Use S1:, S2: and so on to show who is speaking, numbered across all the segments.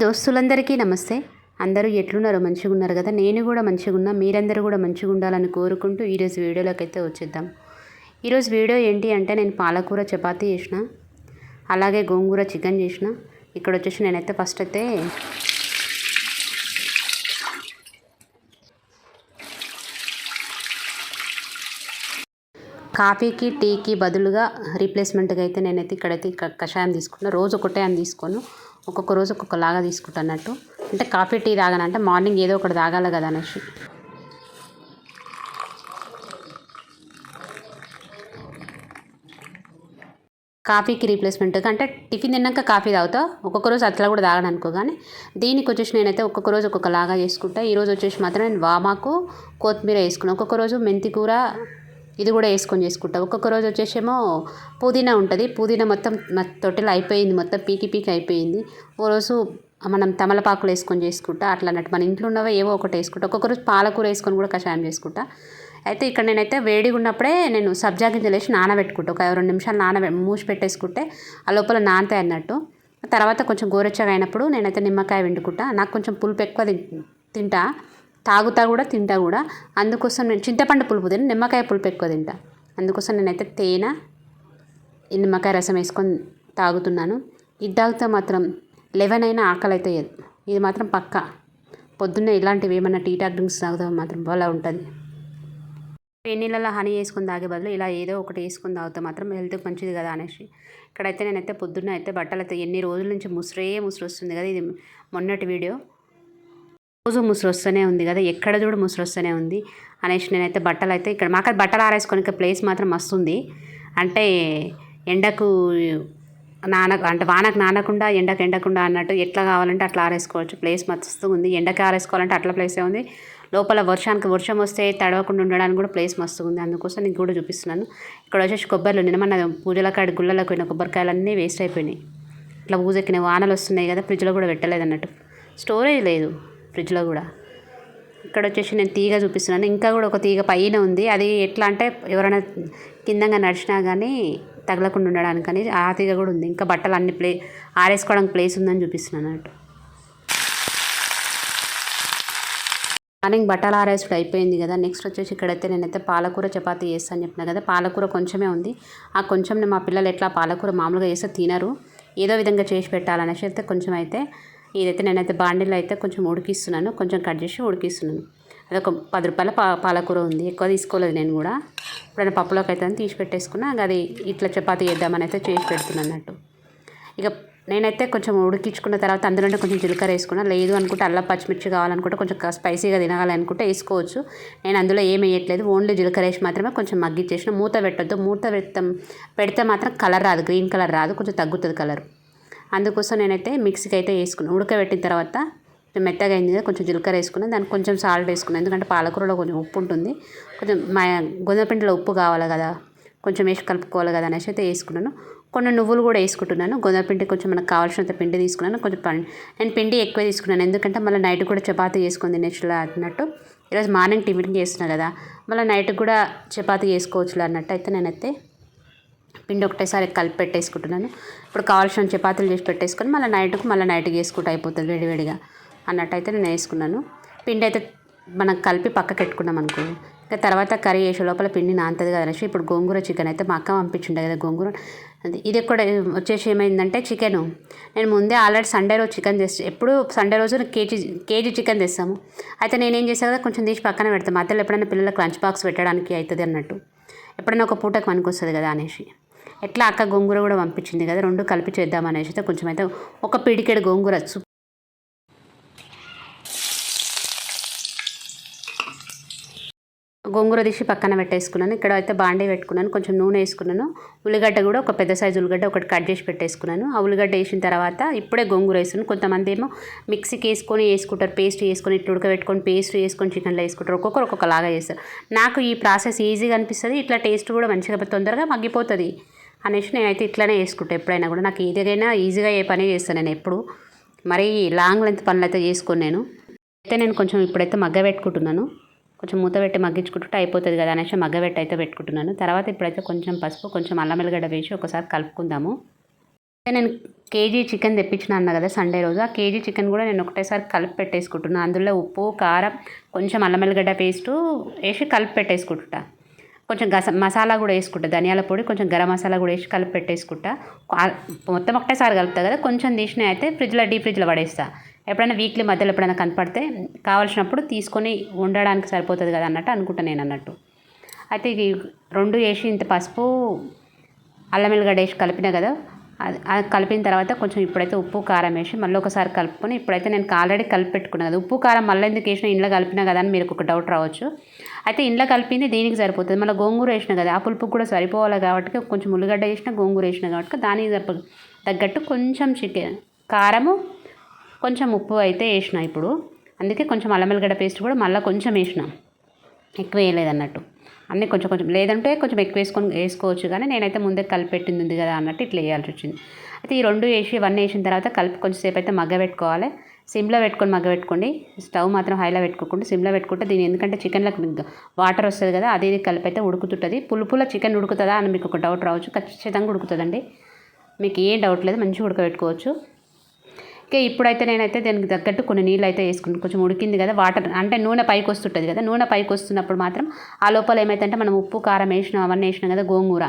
S1: దోస్తులందరికీ నమస్తే. అందరూ ఎట్లున్నారో మంచిగా ఉన్నారు కదా? నేను కూడా మంచిగా ఉన్నా. మీరందరూ కూడా మంచిగా ఉండాలని కోరుకుంటూ ఈరోజు వీడియోలోకి అయితే వచ్చేద్దాం. ఈరోజు వీడియో ఏంటి అంటే నేను పాలకూర చపాతీ చేసిన అలాగే గోంగూర చికెన్ చేసిన. ఇక్కడ వచ్చేసి నేనైతే ఫస్ట్ అయితే కాఫీకి టీకి బదులుగా రీప్లేస్మెంట్గా అయితే నేనైతే ఇక్కడైతే క- కషాయం తీసుకున్నా. రోజు ఒకటే అని తీసుకోను. ఒక్కొక్క రోజు ఒక్కొక్కలాగా తీసుకుంటున్నట్టు అంటే కాఫీ టీ తాగానంటే మార్నింగ్ ఏదో ఒకటి తాగాలి కదా అనేసి. కాఫీకి రీప్లేస్మెంట్ అంటే టిఫిన్ తిన్నాక కాఫీ తాగుతా. ఒక్కొక్క రోజు అట్లా కూడా తాగను అనుకో కానీ దీనికి వచ్చేసి నేనైతే ఒక్కొక్క రోజు ఒక్కొక్కలాగా చేసుకుంటా. ఈరోజు వచ్చేసి మాత్రం నేను వామాకు కొత్తిమీర వేసుకున్నాను ఒక్కొక్క రోజు మెంతి కూర ఇది కూడా వేసుకొని చేసుకుంటా. ఒక్కొక్క రోజు వచ్చేసేమో పుదీనా ఉంటుంది. పుదీనా మొత్తం మా తొట్టెలో అయిపోయింది. మొత్తం పీకి పీకి అయిపోయింది. ఓ రోజు మనం తమలపాకులు వేసుకొని చేసుకుంటా. అట్లా అన్నట్టు మన ఇంట్లో ఉన్నవే ఏవో ఒకటి వేసుకుంటా. ఒక్కొక్క రోజు పాలకూర వేసుకొని కూడా కషాయం చేసుకుంటా. అయితే ఇక్కడ నేనైతే వేడిగా ఉన్నప్పుడే నేను సబ్జా గింజలు వేసి నానబెట్టుకుంటా. ఒక రెండు నిమిషాలు నానబె మూసి పెట్టేసుకుంటే ఆ లోపల నానతాయి అన్నట్టు. తర్వాత కొంచెం గోరెచ్చగా అయినప్పుడు నేనైతే నిమ్మకాయ వండుకుంటా నాకు కొంచెం పులుపు ఎక్కువ తింటా. తాగుతా కూడా తింటా కూడా. అందుకోసం నేను చింతపండు పులుపు తిని నిమ్మకాయ పులుపు ఎక్కువ తింటా. అందుకోసం నేనైతే తేనె నిమ్మకాయ రసం వేసుకొని తాగుతున్నాను. ఇది తాగితే మాత్రం లెవెన్ అయినా ఆకలి అయితే ఇది మాత్రం పక్క. పొద్దున్నే ఇలాంటివి ఏమైనా టీ టాక్ డ్రింక్స్ తాగుతా మాత్రం బాగా ఉంటుంది. నీళ్ళలో హనీ వేసుకుని తాగే బదులు ఇలా ఏదో ఒకటి వేసుకుని తాగితే మాత్రం హెల్త్కి మంచిది కదా అనేసి. ఇక్కడైతే నేనైతే పొద్దున్న అయితే బట్టలు అయితే ఎన్ని రోజుల నుంచి ముసిరే ముసిరి వస్తుంది కదా ఇది మొన్నటి వీడియో. రోజు ముసురు వస్తూనే ఉంది కదా ఎక్కడ చూడు ముసురు వస్తూనే ఉంది. అనేసి నేనైతే బట్టలు అయితే ఇక్కడ మాకు బట్టలు ఆరేసుకోనికి ప్లేస్ మాత్రం మస్తు ఉంది అంటే ఎండకు నాన అంటే వానకు నానకుండా ఎండకు ఎండకుండా అన్నట్టు ఎట్లా కావాలంటే అట్లా ఆరేసుకోవచ్చు. ప్లేస్ మస్తు ఉంది. ఎండకి ఆరేసుకోవాలంటే అట్లా ప్లేసే ఉంది. లోపల వర్షానికి వర్షం వస్తే తడవకుండా ఉండడానికి కూడా ప్లేస్ మస్తు ఉంది. అందుకోసం నీకు కూడా చూపిస్తున్నాను. ఇక్కడ వచ్చేసి కొబ్బరిలో నిన్న మన పూజల కాడి గుళ్ళలకు పోయిన కొబ్బరికాయలన్నీ వేస్ట్ అయిపోయినాయి. ఇట్లా పూజెక్కిన వానలు వస్తున్నాయి కదా ఫ్రిడ్జ్లో కూడా పెట్టలేదు అన్నట్టు. స్టోరేజ్ లేదు. ఫ్రిడ్జ్లో కూడా. ఇక్కడ వచ్చేసి నేను తీగ చూపిస్తున్నాను. ఇంకా కూడా ఒక తీగ పైన ఉంది. అది ఎట్లా అంటే ఎవరైనా కిందంగా నడిచినా కానీ తగలకుండా ఉండడానికని ఆ తీగ కూడా ఉంది. ఇంకా బట్టలు అన్ని ప్లే ఆరేసుకోవడానికి ప్లేస్ ఉందని చూపిస్తున్నాను అన్నట్టు. మార్నింగ్ బట్టలు ఆరేసుడు అయిపోయింది కదా. నెక్స్ట్ వచ్చేసి ఇక్కడైతే నేనైతే పాలకూర చపాతీ చేస్తాను చెప్పిన కదా. పాలకూర కొంచెమే ఉంది. ఆ కొంచెం మా పిల్లలు ఎట్లా పాలకూర మామూలుగా చేస్తే తినరు. ఏదో విధంగా చేసి పెట్టాలనేసి అయితే కొంచెం అయితే ఇదైతే నేనైతే బాండీలో అయితే కొంచెం ఉడికిస్తున్నాను కొంచెం కట్ చేసి ఉడికిస్తున్నాను. అదొక పది రూపాయల పా పాలకూర ఉంది. ఎక్కువ తీసుకోలేదు నేను కూడా. ఇప్పుడు పప్పులోకి అయితే తీసి పెట్టేసుకున్నా అది ఇట్లా చపాతి చేద్దామని అయితే చేసి పెడుతున్నాను అన్నట్టు. ఇక నేనైతే కొంచెం ఉడికించుకున్న తర్వాత అందులోనే కొంచెం జీలకర్ర వేసుకున్నా. లేదు అనుకుంటే అల్లం పచ్చిమిర్చి కావాలనుకుంటే కొంచెం స్పైసీగా తినాలనుకుంటే వేసుకోవచ్చు. నేను అందులో ఏం వేయట్లేదు. ఓన్లీ జీలకర్ర వేసి మాత్రమే కొంచెం మగ్గిచ్చేసిన మూత పెట్టద్దు. మూత పెడతాం పెడితే మాత్రం కలర్ రాదు. గ్రీన్ కలర్ రాదు. కొంచెం తగ్గుతుంది కలర్. అందుకోసం నేనైతే మిక్సీకి అయితే వేసుకున్నాను ఉడకబెట్టిన తర్వాత మెత్తగా అయింది కదా కొంచెం జీలకర్ర వేసుకున్నాను దానికి కొంచెం సాల్ట్ వేసుకున్నాను ఎందుకంటే పాలకూరలో కొంచెం ఉప్పు ఉంటుంది. కొంచెం మా గోధుమ పిండిలో ఉప్పు కావాలి కదా కొంచెం వేసి కలుపుకోవాలి కదా అనేసి అయితే వేసుకున్నాను. కొన్ని నువ్వులు కూడా వేసుకుంటున్నాను. గోధుమ పిండి కొంచెం మనకు కావాల్సినంత పిండి తీసుకున్నాను. కొంచెం పం- నేను పిండి ఎక్కువ తీసుకున్నాను. ఎందుకంటే మళ్ళీ నైట్ కూడా చపాతి చేసుకుంది నెక్స్ట్లో అన్నట్టు. ఈరోజు మార్నింగ్ టిఫిన్ చేస్తున్నా కదా మళ్ళీ నైట్ కూడా చపాతి చేసుకోవచ్చులే అన్నట్టు అయితే నేనైతే పిండి ఒకటేసారి కలిపి పెట్టేసుకుంటున్నాను. ఇప్పుడు కావాల్సిన చపాతీలు చేసి పెట్టేసుకొని మళ్ళీ నైట్కు మళ్ళీ నైట్కి వేసుకుంటూ అయిపోతుంది వేడివేడిగా అన్నట్టు అయితే నేను వేసుకున్నాను. పిండి అయితే మనం కలిపి పక్కకి పెట్టుకున్నాం అనుకో ఇంకా తర్వాత కర్రీ చేసే లోపల పిండి నాంతది కదా అనేసి ఇప్పుడు గోంగూర చికెన్ అయితే మా అక్క పంపించుండే కదా గోంగూర. అది ఇది కూడా వచ్చేసి ఏమైందంటే చికెన్ నేను ముందే ఆల్రెడీ సండే రోజు చికెన్ తెచ్చి ఎప్పుడు సండే రోజు కేజీ కేజీ చికెన్ తెస్తాము. అయితే నేనేం చేసాను కదా కొంచెం తీసి పక్కన పెడతాను మధ్యలో ఎప్పుడైనా పిల్లలకు లంచ్ బాక్స్ పెట్టడానికి అవుతుంది అన్నట్టు. ఎప్పుడైనా ఒక పూటకు పనికొస్తుంది కదా అనేసి. ఎట్లా అక్క గోంగూర కూడా పంపించింది కదా రెండు కలిపి చేద్దాం అనేసి అయితే కొంచెం అయితే ఒక పిడికెడు గోంగూర గోంగూర తీసి పక్కన పెట్టేసుకున్నాను. ఇక్కడ అయితే బాండీ పెట్టుకున్నాను కొంచెం నూనె వేసుకున్నాను. ఉల్లిగడ్డ కూడా ఒక పెద్ద సైజు ఉల్లిగడ్డ ఒకటి కట్ చేసి పెట్టేసుకున్నాను. ఆ ఉల్లిగడ్డ వేసిన తర్వాత ఇప్పుడే గోంగూర వేస్తున్నాను కొంతమంది ఏమో మిక్సీకి వేసుకొని వేసుకుంటారు పేస్ట్ వేసుకొని ఇట్లా ఉడకబెట్టుకొని పేస్ట్ వేసుకొని చికెన్లో వేసుకుంటారు. ఒక్కొక్కరు ఒక్కొక్కలాగా చేస్తారు. నాకు ఈ ప్రాసెస్ ఈజీగా అనిపిస్తుంది ఇట్లా టేస్ట్ కూడా మంచిగా తొందరగా మగ్గిపోతుంది. అనేసి నేనైతే ఇట్లానే వేసుకుంటాను ఎప్పుడైనా కూడా నాకు ఏదైనా ఈజీగా ఏ పని చేస్తాను నేను ఎప్పుడు. మరీ లాంగ్ లెంత్ పనులు అయితే చేసుకోను నేను. అయితే నేను కొంచెం ఇప్పుడైతే మగ్గ పెట్టుకుంటున్నాను. కొంచెం మూత పెట్టి మగ్గించుకుంటుంటే అయిపోతుంది కదా అనేసి మగ్గబెట్టి అయితే పెట్టుకుంటున్నాను. తర్వాత ఇప్పుడైతే కొంచెం పసుపు కొంచెం అల్లం ఎల్లిగడ్డ వేసి ఒకసారి కలుపుకుందాము. అయితే నేను కేజీ చికెన్ తెప్పించిన అన్న కదా సండే రోజు. ఆ కేజీ చికెన్ కూడా నేను ఒకటేసారి కలిపి పెట్టేసుకుంటున్నాను అందులో ఉప్పు కారం కొంచెం అల్లం వెల్లిగడ్డ పేస్టు వేసి కలిపి పెట్టేసుకుంటుంటా కొంచెం గస మసాలా కూడా వేసుకుంటా. ధనియాల పొడి కొంచెం గరం మసాలా కూడా వేసి కలిపి పెట్టేసుకుంటా. మొత్తం ఒకటేసారి కలుపుతా కదా కొంచెం తీసిన అయితే ఫ్రిడ్జ్లో డీప్ ఫ్రిడ్జ్లో పడేస్తా. ఎప్పుడైనా వీక్లీ మధ్యలో ఎప్పుడైనా కనపడితే కావాల్సినప్పుడు తీసుకొని ఉండడానికి సరిపోతుంది కదా అన్నట్టు అనుకుంటా నేను అన్నట్టు. అయితే ఇది రెండు వేసి ఇంత పసుపు అల్లం వెల్లిగడ్డ వేసి కలిపినా కదా కలిపిన తర్వాత కొంచెం ఇప్పుడైతే ఉప్పు కారం వేసి మళ్ళీ ఒకసారి కలుపుకొని ఇప్పుడైతే నేను ఆల్రెడీ కలిపి పెట్టుకున్నాను కదా. ఉప్పు కారం మళ్ళీ ఎందుకు వేసిన ఇంట్లో కలిపినా కదా అని మీరు ఒక డౌట్ రావచ్చు. అయితే ఇంట్లో కలిపింది దీనికి సరిపోతుంది. మళ్ళీ గోంగూర వేసిన కదా ఆ పులుపు కూడా సరిపోవాలి కాబట్టి కొంచెం ఉల్లిగడ్డ వేసిన గోంగూర వేసిన కాబట్టి దానికి సరిపో తగ్గట్టు కొంచెం చికెన్ కారము కొంచెం ఉప్పు అయితే వేసిన ఇప్పుడు. అందుకే కొంచెం అల్లం వెల్లిగడ్డ పేస్ట్ కూడా మళ్ళీ కొంచెం వేసిన. ఎక్కువ వేయలేదు అన్నట్టు. అన్నీ కొంచెం కొంచెం లేదంటే కొంచెం ఎక్కువ వేసుకొని వేసుకోవచ్చు కానీ నేనైతే ముందే కలిపెట్టింది ఉంది కదా అన్నట్టు ఇట్లా వేయాల్సి వచ్చింది. అయితే ఈ రెండు వేసి ఇవన్నీ వేసిన తర్వాత కలిపి కొంచెంసేపు అయితే మగ్గ పెట్టుకోవాలి. సిమ్లో పెట్టుకొని మగ్గ పెట్టుకోండి. స్టవ్ మాత్రం హైలో పెట్టుకోకుండా సిమ్లో పెట్టుకుంటే దీని ఎందుకంటే చికెన్లో వాటర్ వస్తుంది కదా అది ఇది కలిపి అయితే ఉడుకుతుంటుంది. పులుపులో చికెన్ ఉడుకుతుందా అని మీకు ఒక డౌట్ రావచ్చు. ఖచ్చితంగా ఉడుకుతుందండి. మీకు ఏం డౌట్ లేదు మంచిగా ఉడకబెట్టుకోవచ్చు. ఓకే ఇప్పుడైతే నేనైతే దానికి తగ్గట్టు కొన్ని నీళ్ళు అయితే వేసుకున్నాను కొంచెం ఉడికింది కదా వాటర్ అంటే నూనె పైకి వస్తుంటుంది కదా నూనె పైకి వస్తున్నప్పుడు మాత్రం ఆ లోపల ఏమైతుందంటే మనం ఉప్పు కారం వేసినాం అవన్నీ వేసినాం కదా గోంగూర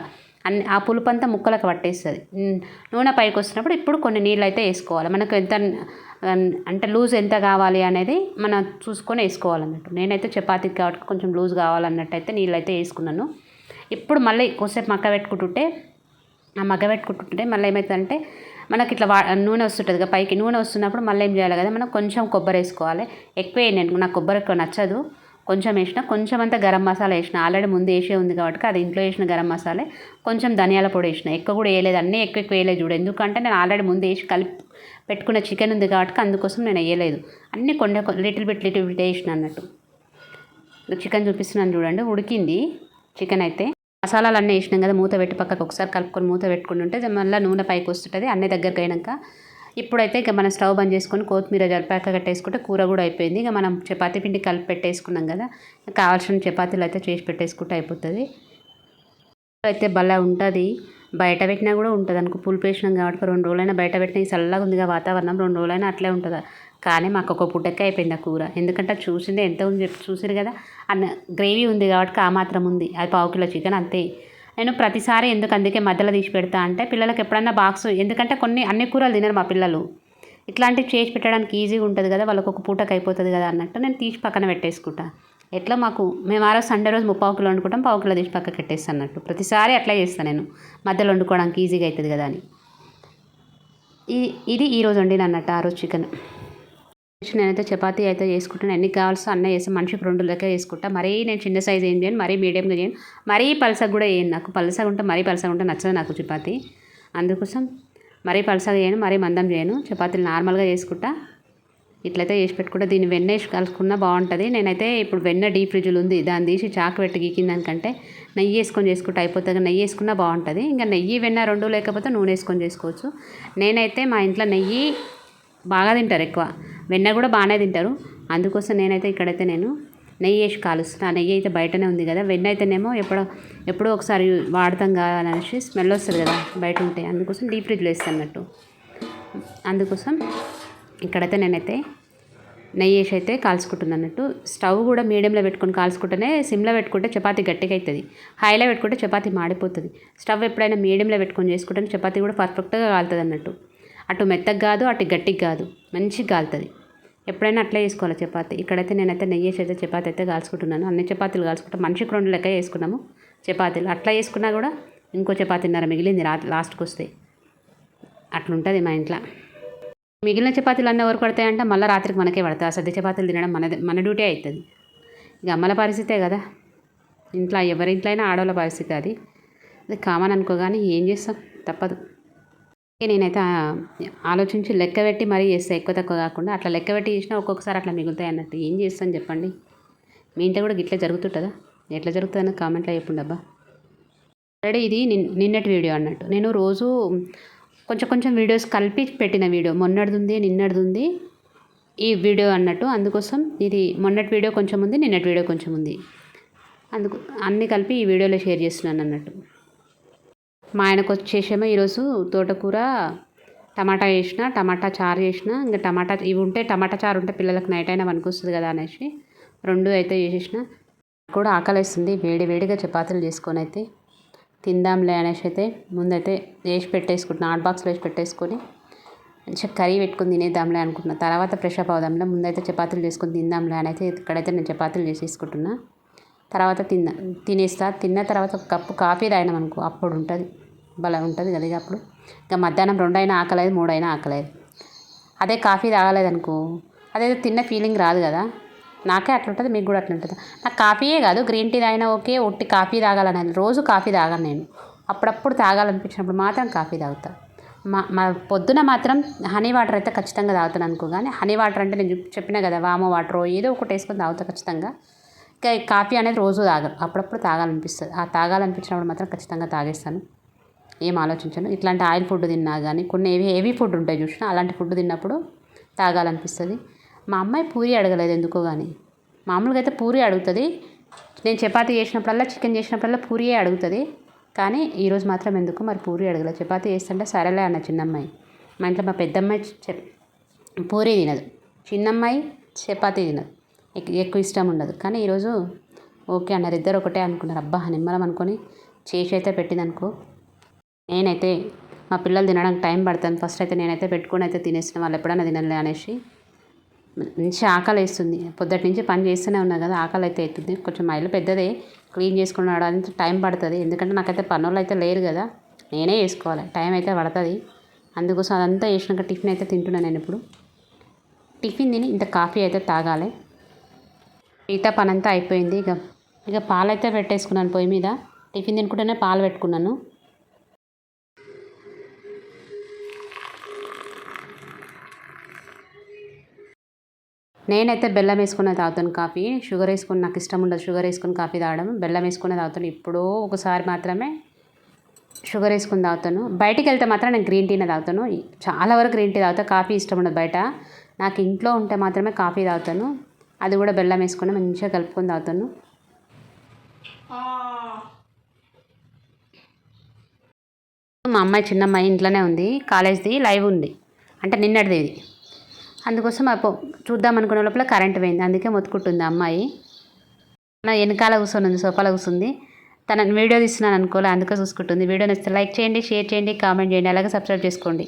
S1: అన్ని ఆ పులుపు అంతా ముక్కలకు పట్టేస్తుంది. నూనె పైకి వస్తున్నప్పుడు ఇప్పుడు కొన్ని నీళ్ళు అయితే వేసుకోవాలి. మనకు ఎంత అంటే లూజ్ ఎంత కావాలి అనేది మనం చూసుకొని వేసుకోవాలన్నట్టు. నేనైతే చపాతీకి కాబట్టి కొంచెం లూజ్ కావాలన్నట్టు అయితే నీళ్ళు అయితే వేసుకున్నాను. ఇప్పుడు మళ్ళీ కొద్దిసేపు మగ్గ పెట్టుకుంటుంటే ఆ మగ్గ పెట్టుకుంటుంటే మళ్ళీ ఏమవుతుందంటే మనకి ఇట్లా వా నూనె వస్తుంటుంది కదా పైకి నూనె వస్తున్నప్పుడు మళ్ళీ ఏం చేయాలి కదా మనం కొంచెం కొబ్బరి వేసుకోవాలి. ఎక్కువ వేయండి నాకు కొబ్బరి ఎక్కువ నచ్చదు. కొంచెం వేసిన కొంచెం అంతా గరం మసాలా వేసిన ఆల్రెడీ ముందు వేసే ఉంది కాబట్టి అది ఇంట్లో వేసిన గరం మసాలే. కొంచెం ధనియాల పొడి వేసిన ఎక్కువ కూడా వేయలేదు అన్నీ ఎక్కువ ఎక్కువ వేయలేదు చూడు. ఎందుకంటే నేను ఆల్రెడీ ముందు వేసి కలిపి పెట్టుకున్న చికెన్ ఉంది కాబట్టి అందుకోసం నేను వేయలేదు. అన్నీ కొండ లిటిల్ బిట్ లిటిల్ బిట్ వేసిన అన్నట్టు. చికెన్ చూపిస్తున్నాను చూడండి ఉడికింది. చికెన్ అయితే మసాలాలు అన్నీ వేసినాం కదా మూత పెట్టి పక్కకు ఒకసారి కలుపుకొని మూత పెట్టుకుని ఉంటే మళ్ళీ నూనె పైకి వస్తుంటుంది అన్నీ దగ్గరికి అయినాక. ఇప్పుడైతే ఇక మనం స్టవ్ బంద్ చేసుకొని కొత్తిమీర జరిపాక కట్టేసుకుంటే కూర కూడా అయిపోయింది. ఇక మనం చపాతీ పిండి కలిపి పెట్టేసుకున్నాం కదా కావాల్సిన చపాతీలు అయితే చేసి పెట్టేసుకుంటే అయిపోతుంది. అయితే భలే ఉంటుంది. బయట పెట్టినా కూడా ఉంటుంది. అనుకో పులుపు వేసినాం కాబట్టి రెండు రోజులైనా బయట పెట్టినా ఈ చల్లగా ఉందిగా వాతావరణం రెండు రోజులైనా అట్లే ఉంటుంది. కానీ మాకు ఒక పుట్టకే అయిపోయింది ఆ కూర. ఎందుకంటే చూసిందే ఎంత ఉంది చెప్పి చూసారు కదా. అన్న గ్రేవీ ఉంది కాబట్టి ఆ మాత్రం ఉంది. అది పావు కిలో చికెన్ అంతే. నేను ప్రతిసారి ఎందుకు అందుకే మధ్యలో తీసి పెడతా అంటే పిల్లలకి ఎప్పుడన్నా బాక్స్ ఎందుకంటే కొన్ని అన్ని కూరలు తినరు మా పిల్లలు. ఇట్లాంటివి చేసి పెట్టడానికి ఈజీగా ఉంటుంది కదా. వాళ్ళకి ఒక పూటకి అయిపోతుంది కదా అన్నట్టు నేను తీసి పక్కన పెట్టేసుకుంటా. ఎట్లా మాకు మేము ఆ రోజు సండే రోజు ముప్పావు కిలో వండుకుంటాం పావు కిలో తీసి పక్కకి పెట్టేస్తాను అన్నట్టు. ప్రతిసారి అట్లా చేస్తాను నేను. మధ్యలో వండుకోవడానికి ఈజీగా అవుతుంది కదా అని. ఇది ఇది ఈరోజు వండిన అన్నట్టు ఆ రోజు చికెన్. నేనైతే చపాతీ అయితే చేసుకుంటాను. ఎన్ని కావాల్సో అన్న వేసి మనిషికి రెండు లెక్క వేసుకుంటా మరీ నేను చిన్న సైజ్ ఏం చేయను మరీ మీడియంగా చేయను. మరీ పలసగా కూడా వేయను నాకు. పలసగా ఉంటే మరీ పలసగా ఉంటే నచ్చదు నాకు చపాతీ. అందుకోసం మరీ పలసగా చేయను మరీ మందం చేయను. చపాతీలు నార్మల్గా చేసుకుంటా. ఇట్లయితే చేసి పెట్టుకుంటా. దీన్ని వెన్న వేసి కలుసుకున్నా బాగుంటుంది. నేనైతే ఇప్పుడు వెన్న డీ ఫ్రిడ్జ్లు ఉంది. దాన్ని తీసి చాకు పెట్టి గీకిన దానికంటే నెయ్యి వేసుకొని చేసుకుంటే. అయిపోతుంది నెయ్యి వేసుకున్నా బాగుంటుంది. ఇంకా నెయ్యి వెన్న రెండు లేకపోతే నూనె వేసుకొని చేసుకోవచ్చు. నేనైతే మా ఇంట్లో నెయ్యి బాగా తింటారు ఎక్కువ. వెన్న కూడా బాగానే తింటారు. అందుకోసం నేనైతే ఇక్కడైతే నేను నెయ్యి వేసి కాలుస్తాను ఆ నెయ్యి అయితే బయటనే ఉంది కదా. వెన్న అయితేనేమో ఎప్పుడో ఎప్పుడో ఒకసారి వాడతాం కదా అనేసి స్మెల్ వస్తుంది కదా బయట ఉంటే. అందుకోసం డీప్ ఫ్రిడ్జ్లో వేస్తాను అన్నట్టు. అందుకోసం ఇక్కడైతే నేనైతే నెయ్యి వేసి అయితే కాల్చుకుంటుంది అన్నట్టు. స్టవ్ కూడా మీడియంలో పెట్టుకొని కాల్చుకుంటేనే సిమ్లో పెట్టుకుంటే చపాతీ గట్టిగా అవుతుంది హైలో పెట్టుకుంటే చపాతీ మాడిపోతుంది. స్టవ్ ఎప్పుడైనా మీడియంలో పెట్టుకొని చేసుకుంటే చపాతీ కూడా పర్ఫెక్ట్గా కాలుతుంది అన్నట్టు. అటు మెత్తగా కాదు అటు గట్టిగా కాదు. మంచిగా కాలుతుంది. ఎప్పుడైనా అట్లే వేసుకోవాలి చపాతి. ఇక్కడైతే నేనైతే నెయ్యి వేసి చపాతి చపాతీ అయితే కాల్చుకుంటున్నాను. అన్ని చపాతీలు కాల్చుకుంటాం మనిషికి రెండు లెక్క వేసుకున్నాము చపాతీలు. అట్లా వేసుకున్నా కూడా ఇంకో చపాతీన్నర మిగిలింది రా లాస్ట్కి వస్తే. అట్లుంటుంది మా ఇంట్లో. మిగిలిన చపాతీలు అన్నీ ఎవరు పడతాయంటే మళ్ళీ రాత్రికి మనకే పడతాయి. ఆ చపాతీలు తినడం మనది మన డ్యూటీ అవుతుంది. ఇక అమ్మల పరిస్థితే కదా. ఇంట్లో ఎవరి ఇంట్లో అయినా ఆడవాళ్ళ పరిస్థితి అది. అది కామన్ అనుకో కానీ ఏం చేస్తాం? తప్పదు. నేనైతే ఆలోచించి లెక్క పెట్టి మరీ చేస్తాను ఎక్కువ తక్కువ కాకుండా అట్లా లెక్క పెట్టి చేసినా ఒక్కొక్కసారి అట్లా మిగులుతాయి అన్నట్టు. ఏం చేస్తాను చెప్పండి? మీ ఇంట్లో కూడా గిట్లే జరుగుతుంటుందా? ఎట్లా జరుగుతుందని కామెంట్లో చెప్పండి అబ్బా. ఆల్రెడీ ఇది నిన్ నిన్నటి వీడియో అన్నట్టు. నేను రోజు కొంచెం కొంచెం వీడియోస్ కలిపి పెట్టిన వీడియో. మొన్నటిది ఉంది నిన్నటిది ఉంది ఈ వీడియో అన్నట్టు. అందుకోసం ఇది మొన్నటి వీడియో కొంచెం ఉంది నిన్నటి వీడియో కొంచెం ఉంది. అందుకు అన్నీ కలిపి ఈ వీడియోలో షేర్ చేస్తున్నాను అన్నట్టు. మా ఆయనకు వచ్చేసేమో ఈరోజు తోటకూర టమాటా వేసిన టమాటా చారు చేసిన ఇంకా టమాటా ఇవి ఉంటే టమాటా చారు ఉంటే పిల్లలకు నైట్ అయినా పనికొస్తుంది కదా అనేసి రెండు అయితే చేసేసిన. కూడా ఆకలిస్తుంది వేడి వేడిగా చపాతీలు చేసుకొని అయితే తిందాంలే అనేసి అయితే ముందైతే వేసి పెట్టేసుకుంటున్నా హాట్ బాక్స్లో వేసి పెట్టేసుకొని మంచిగా కర్రీ పెట్టుకుని తినేద్దాంలే అనుకుంటున్నా. తర్వాత ఫ్రెష్ అప్ అవుదాంలే ముందైతే చపాతీలు చేసుకుని తిందాంలే అని అయితే ఇక్కడైతే నేను చపాతీలు చేసేసుకుంటున్నా. తర్వాత తిన్న తినేస్తా. తిన్న తర్వాత ఒక కప్పు కాఫీ తాగినాం అనుకో అప్పుడు ఉంటుంది. భలే ఉంటుంది కదా అప్పుడు. ఇంకా మధ్యాహ్నం రెండైనా ఆకలేదు మూడైనా ఆకలేదు. అదే కాఫీ తాగలేదనుకో అదేదో తిన్న ఫీలింగ్ రాదు కదా. నాకే అట్లా ఉంటుంది మీకు కూడా అట్లా ఉంటుంది నాకు కాఫీయే కాదు గ్రీన్ టీ తాగినా ఓకే ఒట్టి కాఫీ తాగాలని రోజు కాఫీ తాగాను నేను. అప్పుడప్పుడు తాగాలనిపించినప్పుడు మాత్రం కాఫీ తాగుతా. మా మా పొద్దున మాత్రం హనీ వాటర్ అయితే ఖచ్చితంగా తాగుతాను అనుకో కానీ హనీ వాటర్ అంటే నేను చెప్పిన చెప్పినా కదా వామ వాటర్ ఏదో ఒకటి వేసుకొని తాగుతా ఖచ్చితంగా. కాఫీ అనేది రోజు తాగను. అప్పుడప్పుడు తాగాలనిపిస్తుంది. ఆ తాగాలనిపించినప్పుడు మాత్రం ఖచ్చితంగా తాగేస్తాను. ఏం ఆలోచించను. ఇట్లాంటి ఆయిల్ ఫుడ్ తిన్నా కానీ కొన్ని ఏవి హెవీ ఫుడ్ ఉంటాయి చూసినా అలాంటి ఫుడ్ తిన్నప్పుడు తాగాలనిపిస్తుంది. మా అమ్మాయి పూరి అడగలేదు ఎందుకో కానీ మామూలుగా అయితే పూరి అడుగుతుంది. నేను చపాతీ చేసినప్పుడల్లా చికెన్ చేసినప్పుడల్లా పూరియే అడుగుతుంది. కానీ ఈరోజు మాత్రం ఎందుకు మరి పూరి అడగలేదు. చపాతీ చేస్తుంటే సరేలే అన్న చిన్నమ్మాయి. మా ఇంట్లో మా పెద్దమ్మాయి చె- పూరి తినదు. చిన్నమ్మాయి చపాతీ తినదు. ఎక్కువ ఇష్టం ఉండదు. కానీ ఈరోజు ఓకే అన్నారు. ఇద్దరు ఒకటే అనుకున్నారు. అబ్బా నిమ్మలం అనుకొని చేసి అయితే పెట్టింది అనుకో నేనైతే మా పిల్లలు తినడానికి టైం పడుతుంది ఫస్ట్ అయితే నేనైతే పెట్టుకొని అయితే తినేసిన. వాళ్ళు ఎప్పుడైనా తినలే అనేసి మంచి ఆకలి వేస్తుంది. పొద్దుటి నుంచి పని చేస్తూనే ఉన్నా కదా ఆకలి అయితే అవుతుంది. కొంచెం మా ఇల్లు పెద్దదే. క్లీన్ చేసుకుని రావడానికి టైం పడుతుంది. ఎందుకంటే నాకైతే పనులు అయితే లేరు కదా. నేనే వేసుకోవాలి. టైం అయితే పడుతుంది. అందుకోసం అదంతా వేసినాక టిఫిన్ అయితే తింటున్నాను నేను ఇప్పుడు. టిఫిన్ తిని ఇంత కాఫీ అయితే తాగాలి. మిగతా పనంతా అయిపోయింది. ఇక ఇక పాలు అయితే పెట్టేసుకున్నాను పొయ్యి మీద. టిఫిన్ తినుకుంటేనే పాలు పెట్టుకున్నాను. నేనైతే బెల్లం వేసుకునే తాగుతాను కాఫీ. షుగర్ వేసుకుని నాకు ఇష్టం ఉండదు షుగర్ వేసుకుని కాఫీ తాగడం. బెల్లం వేసుకునే తాగుతాను. ఎప్పుడో ఒకసారి మాత్రమే షుగర్ వేసుకుని తాగుతాను. బయటికి వెళ్తే మాత్రం నేను గ్రీన్ టీనే తాగుతాను. చాలా వరకు గ్రీన్ టీ తాగుతా. కాఫీ ఇష్టం ఉండదు బయట. నాకు ఇంట్లో ఉంటే మాత్రమే కాఫీ తాగుతాను. అది కూడా బెల్లం వేసుకొని మంచిగా కలుపుకొని తాగుతాను మా అమ్మాయి చిన్న అమ్మాయి ఇంట్లోనే ఉంది కాలేజ్ది లైవ్ ఉంది. అంటే నిన్నటిది ఇది. అందుకోసం అప్పు చూద్దాం అనుకునే లోపల కరెంట్ పోయింది అందుకే మొత్తుకుంటుంది అమ్మాయి. నా వెనకాల కూర్చొని ఉంది సోఫాలో కూర్చుంది. తన వీడియో తీస్తున్నాను అనుకోలే అందుకే చూసుకుంటుంది. వీడియో నచ్చితే లైక్ చేయండి షేర్ చేయండి కామెంట్ చేయండి అలాగే సబ్స్క్రైబ్ చేసుకోండి.